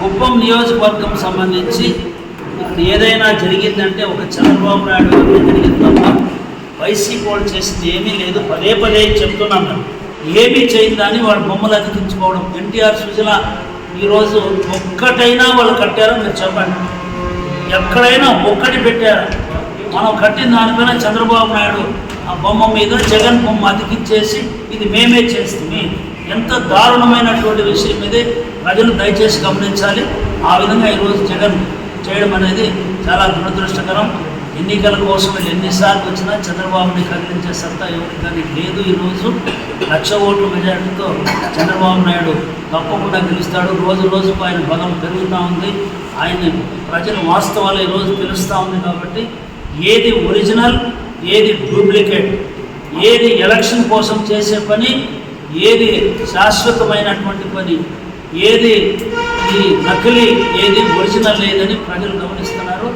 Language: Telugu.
కుప్పం నియోజకవర్గం సంబంధించి ఇక్కడ ఏదైనా జరిగిందంటే ఒక చంద్రబాబు నాయుడు గారు జరిగింది తప్ప వైసీపీ వాళ్ళు చేసింది ఏమీ లేదు. పదే పదే చెప్తున్నాం మేము ఏమీ చేయిందని వాళ్ళ బొమ్మలు అతికించుకోవడం. ఎన్టీఆర్ సుజల ఈరోజు ఒక్కటైనా వాళ్ళు కట్టారో మీరు చెప్పండి ఎక్కడైనా ఒక్కటి పెట్టారు. మనం కట్టిన దానిపైన చంద్రబాబు నాయుడు ఆ బొమ్మ మీద జగన్ బొమ్మ అతికించేసి ఇది మేమే చేస్తుంది ఎంత దారుణమైనటువంటి విషయం ఇది ప్రజలు దయచేసి గమనించాలి. ఆ విధంగా ఈరోజు జగన్ చేయడం అనేది చాలా దురదృష్టకరం. ఎన్నికల కోసం ఎన్నిసార్లు వచ్చినా చంద్రబాబుని కదిలించే సత్తా ఎవరికి కానీ లేదు ఈరోజు. లక్ష ఓట్ల మెజార్టీతో చంద్రబాబు నాయుడు తప్పకుండా గెలుస్తాడు. రోజు రోజు ఆయన బలం పెరుగుతూ ఉంది. ఆయన ప్రజలు వాస్తవాలు ఈరోజు తెలుస్తూ ఉంది కాబట్టి ఏది ఒరిజినల్ ఏది డూప్లికేట్ ఏది ఎలక్షన్ కోసం చేసే పని ఏది శాశ్వతమైనటువంటి పని ఏది ఈ నకిలీ ఏది ఒరిజినల్ లేదని ప్రజలు గమనిస్తున్నారు